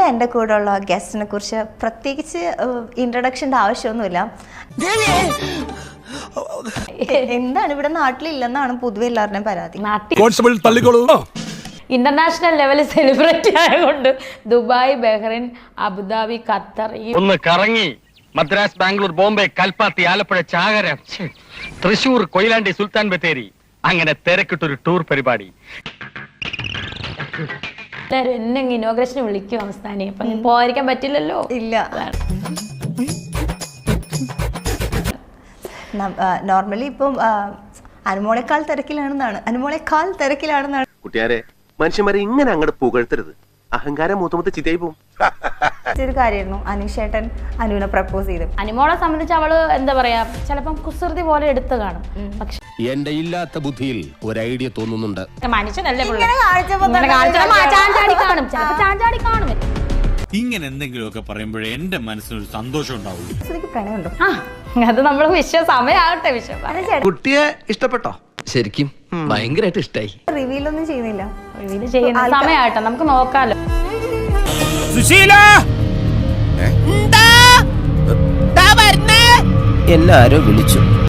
ഇന്ന് എന്റെ ഉള്ള ഗസ്റ്റിനെ കുറിച്ച് പ്രത്യേകിച്ച് ഇൻട്രഡക്ഷന്റെ ആവശ്യമൊന്നുമില്ല. എന്താണ് ഇവിടെ നാട്ടിലില്ലെന്നാണ് പൊതുവെ എല്ലാവരുടെയും പരാതി. നാട്ടിൽ കോൺസ്റ്റബിൾ തള്ളിക്കോളൂ. ഇന്റർനാഷണൽ ലെവലിൽ സെലിബ്രിറ്റി ആയതുകൊണ്ട് Dubai Bahrain Abu Dhabi Qatar ഈ ഒന്ന് കറങ്ങി മദ്രാസ് ബാംഗ്ലൂർ ബോംബെ കൽപ്പാത്തി ആലപ്പുഴ ചാകര തൃശൂർ കൊയിലാണ്ടി സുൽത്താൻ ബത്തേരി. അങ്ങനെ തിരക്കിട്ടൊരു ടൂർ പരിപാടി. എല്ലാവരും എന്നെ ഇനോഗ്രേഷന് വിളിക്കും അവസ്ഥാനെ അപ്പൊ പോകാതിരിക്കാൻ പറ്റില്ലല്ലോ? ഇല്ല. നോർമലി ഇപ്പം അനുമോളെക്കാൾ തിരക്കിലാണെന്നാണ്. അനുമോളെക്കാൾ തിരക്കിലാണെന്നാണ്. കുട്ടിയാരെ മനുഷ്യന്മാരെ ഇങ്ങനെ അങ്ങോട്ട് പുകഴ്ത്തരുത്. അഹങ്കാരം മൂത്തമത്ത് ചിതയായി പോവും. ഒരു കാര്യമായിരുന്നു. അനുഷേട്ടൻ അനുവിനെ പ്രപ്പോസ് ചെയ്ത്. അനുമോളെ സംബന്ധിച്ച് അവൾ എന്താ പറയാ ചിലപ്പം കുസൃതി പോലെ എടുത്തു കാണും. പക്ഷെ എന്റെ ഇല്ലാത്ത ബുദ്ധിയിൽ ഒരു ഐഡിയ തോന്നുന്നുണ്ട്. മനുഷ്യനല്ലേ പുള്ളി. ഇങ്ങനെ കാണിച്ചപ്പോ ഇങ്ങനെ തന്നെ കാണിച്ചപ്പോ ഒരു ചാഞ്ചാടി കാണും. ചിലപ്പോ ചാഞ്ചാടി കാണും. ഇങ്ങനെ എന്തെങ്കിലുമൊക്കെ പറയുമ്പോഴേ എന്റെ മനസ്സിനൊരു സന്തോഷം ഉണ്ടാവുള്ളൂ. പ്രണയമുണ്ടോ? ആ അത് നമ്മൾ വിശ്വ സമയാകട്ടെ വിശ്വം കുട്ടിയെ ഇഷ്ടപ്പെട്ടോ? ശരിക്കും ഭയങ്കരമായിട്ട് ഇഷ്ടായി. റിവീലൊന്നും ചെയ്യുന്നില്ല. ഇത് ചെയ്യുന്ന സമയാകട്ടെ നമുക്ക് നോക്കാലോ. എന്നെ ആരോ വിളിച്ചു.